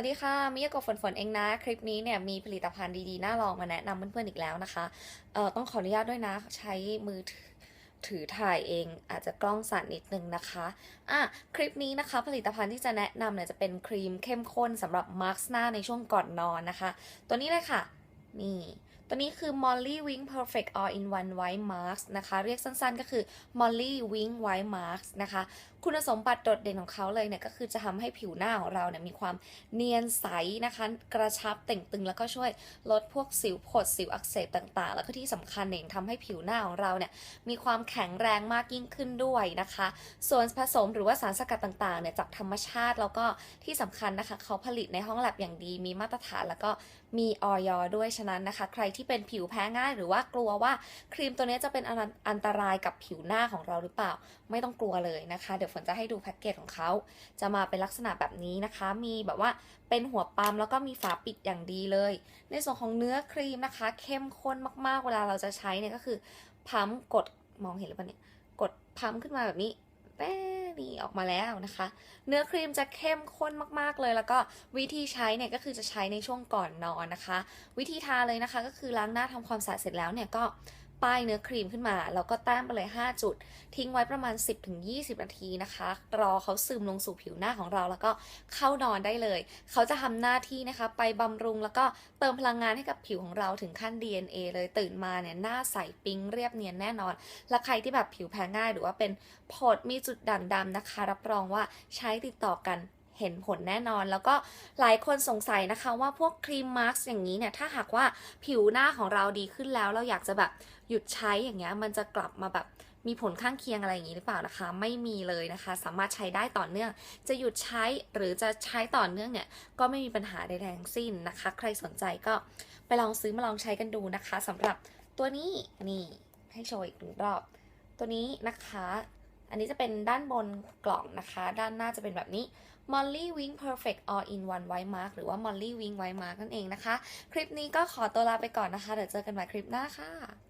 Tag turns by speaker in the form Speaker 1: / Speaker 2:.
Speaker 1: วัสดีค่ะ มิยาโกฝนฝนเองนะ คลิปนี้เนี่ยมีผลิตภัณฑ์ดีๆ น่าลองมาแนะนำเพื่อนๆอีกแล้วนะคะ เอ่อต้องขออนุญาตด้วยนะ ใช้มือถือถือถ่ายเองอาจจะกล้องสั่นนิดนึงนะคะอะคลิปนี้นะคะ ผลิตภัณฑ์ที่จะแนะนำเนี่ยจะเป็นครีมเข้มข้นสำหรับมาร์คหน้าในช่วงก่อนนอนนะคะ ตัวนี้เลยค่ะ นี่ ตัวนี้คือ Molly Wing Perfect All in One White Mask นะคะ เรียกสั้นๆก็คือ Molly Wing White Mask นะคะ คุณสมบัติโดดเด่นของเขาเลยเนี่ยก็คือจะทำให้ผิวหน้าของเราเนี่ยมีความเนียนใสนะคะ กระชับเต่งตึง แล้วก็ช่วยลดพวกสิวผดสิวอักเสบต่างๆ แล้วก็ที่สำคัญเนี่ยยังทำให้ผิวหน้าของเราเนี่ยมีความแข็งแรงมากยิ่งขึ้นด้วยนะคะ ส่วนผสมหรือว่าสารสกัดต่างๆเนี่ยจากธรรมชาติแล้วก็ที่สำคัญนะคะ เขาผลิตในห้องแลบอย่างดี มีมาตรฐานแล้วก็มีออยด้วยฉะนั้นนะคะ ใครที่เป็นผิวแพ้ง่าย หรือว่ากลัวว่าครีมตัวนี้จะเป็นอันตรายกับผิวหน้าของเราหรือเปล่า ไม่ต้องกลัวเลยนะคะ เดี๋ยวฝนจะให้ดูแพ็กเกจของเขาจะมาเป็นลักษณะแบบนี้นะคะ มีแบบว่าเป็นหัวปั๊มแล้วก็มีฝาปิดอย่างดีเลย ในส่วนของเนื้อครีมนะคะ เข้มข้นมากๆ เวลาเราจะใช้เนี่ยก็คือพัมกดมองเห็นหรือเปล่าเนี่ยกดพัมขึ้นมาแบบนี้แป้ นี้ออกมาแล้วนะคะ เนื้อครีมจะเข้มข้นมากๆเลย แล้วก็วิธีใช้เนี่ยก็คือจะใช้ในช่วงก่อนนอนนะคะ วิธีทาเลยนะคะ ก็คือล้างหน้าทำความสะอาดเสร็จแล้วเนี่ยก็ ป้ายเนื้อครีมขึ้นมา แล้วก็แต้มไปเลย 5 จุด ทิ้งไว้ประมาณ 10-20 นาทีนะคะ รอเขาซึมลงสู่ผิวหน้าของเราแล้วก็เข้านอนได้เลย เขาจะทำหน้าที่นะคะ ไปบำรุงแล้วก็เติมพลังงานให้กับผิวของเราถึงขั้น DNA เลยตื่นมาเนี่ยหน้าใสปิ๊งเรียบเนียนแน่นอน และใครที่แบบผิวแพ้ง่าย หรือว่าเป็นผดมีจุดด่างดำนะคะ รับรองว่าใช้ติดต่อกัน เห็นผลแน่นอน แล้วก็หลายคนสงสัยนะคะว่าพวกครีมมาร์กอย่างนี้เนี่ย ถ้าหากว่าผิวหน้าของเราดีขึ้นแล้ว เราอยากจะแบบหยุดใช้อย่างเงี้ย มันจะกลับมาแบบมีผลข้างเคียงอะไรอย่างนี้หรือเปล่านะคะ ไม่มีเลยนะคะ สามารถใช้ได้ต่อเนื่อง จะหยุดใช้หรือจะใช้ต่อเนื่องเนี่ย ก็ไม่มีปัญหาใดๆทั้งสิ้นนะคะ ใครสนใจก็ไปลองซื้อมาลองใช้กันดูนะคะสำหรับตัวนี้นี่ให้โชว์อีกรอบ ตัวนี้นะคะ อันนี้จะเป็นด้านบนกล่องนะคะ ด้านหน้าจะเป็นแบบนี้ Molly Wing Perfect All in One White Mark หรือว่า Molly Wing White Mark นั่นเองนะคะ คลิปนี้ก็ขอตัวลาไปก่อนนะคะ เดี๋ยวเจอกันใหม่คลิปหน้าค่ะ